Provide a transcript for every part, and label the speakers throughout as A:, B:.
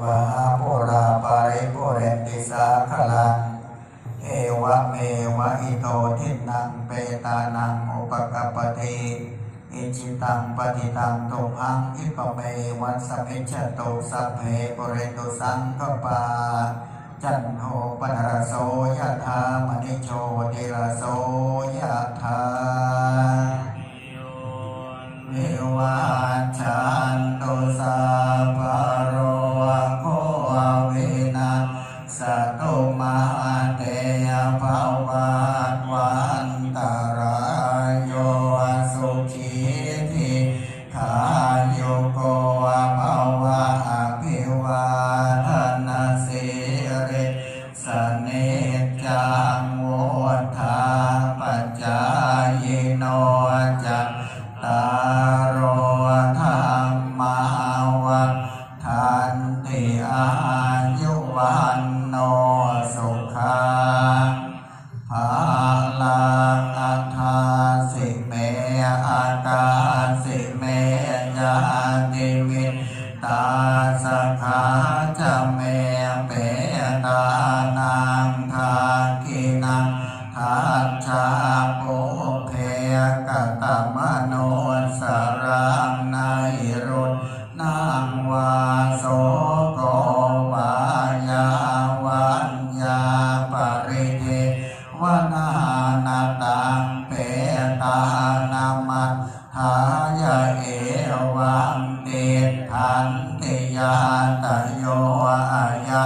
A: วะปุราปาริปุเรนติสาคลังเอวะเมวะอิโตทินังเปตานังอุปกปปติอิจิตังปฏิตังตุมหังอิปเมวัสสมิจฉตุสัพเพปุเรตุสังกปา จันโทปนรโสยะธามณิโชติรโสยะธา ขีทิขายโกภวะอภิวาทนาสิริสเนจังโวธาปัจจายโนจัตตารโธรรมาวะทันติอายุวันโนสุขัง สิเมยาติวินตาสขาจะเมเปตานังทากินังทัจจาปุเพกตมโนสรังในรุณนางวาโสโกายาเอวังเตทันติยาตโยอาญา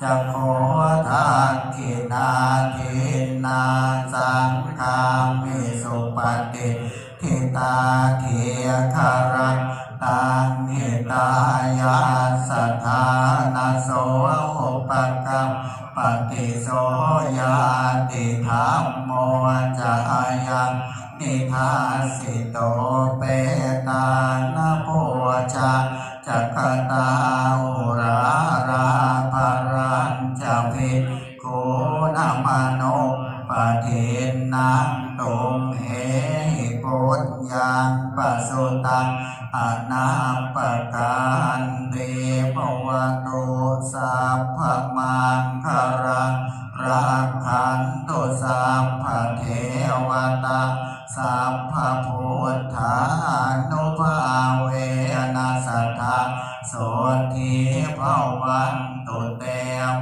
A: จะโคทานกินาทินาสังคามิสุปฏิทิตาเทียคารังตังนิตายาสัทธานาโสอุปกรรมปฏิโสยาติธรรมโมจะอายัง นิทาสิโตเปตานาโพชาจักขตาอุราราภารัญจะพิโกนามโนปะเทนนังตุมเหปุญญังปะสุตังอนาปการเดภวตุสัพพมังคารัง รักขันตุสัพพเทวตาสัพพะพุทธานุภาเวนัสสทธาโสทีภวันตุเต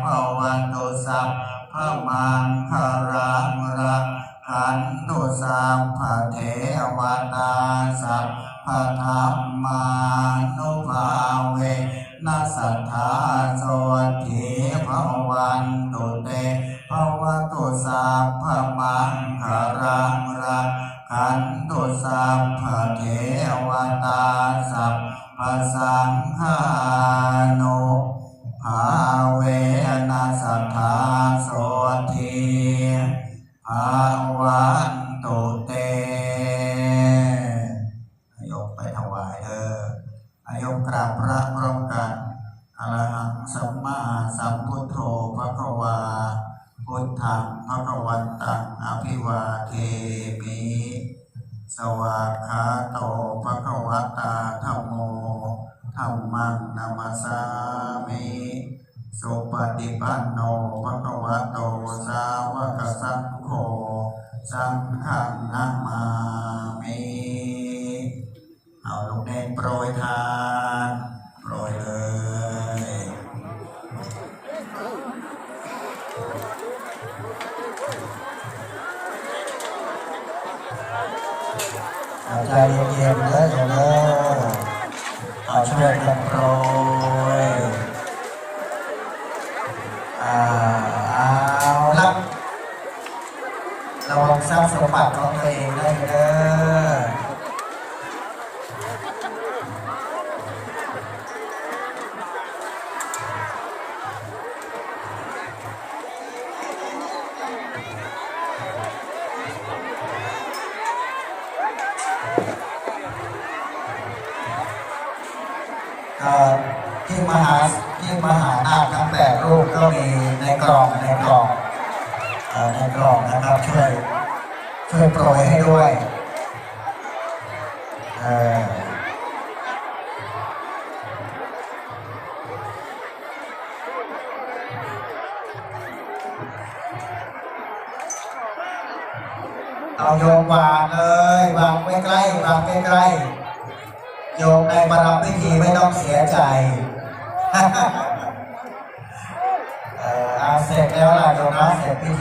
A: ภวันตุสัพพะมังคารังรักขันตุสัพพะเทวตาสัพพะธรรมานุภาเว นัสสทธาโสทีภวันตุเตภวตุสัพพะมังคารังรักขันตุสัพพะเทวตาสัพพะสังฆานุภาเวนัสสทธาโสทีภาวันตุเตให้ยกไปถวายเออให้ยกก ราบพระพร้อมกันอรหังสัมมาสัมพุทโธพระควาพุทธังพระกวันตังอภิวาเทมิ สวากขาโตพระกวตาธรรมโมธรรมังนามาสามิสุปฏิปันโนพระกวโตสาวกสังโฆสังฆนามามิ เอาลูกเน้นโปรยทานโปรยเลยเอาใจเย็นๆเลยเด้อเอาช่วยกันโปรยอ่าเอาละระวังทรัพย์สมบัติของตัวเองได้เด้อ ที่มหาที่มหานาทั้งแปดรูปก็มีในกล่องในกล่องในกล่องนะครับช่วยช่วยโปรยให้ด้วยเอาโยมวางเลยวางไม่ใกล้วางไม่ใกล้ โยมในประรับพิธีไม่ต้องเสียใจเออเอาเสร็จแล้วล่ะโยมนะเสร็จพิธี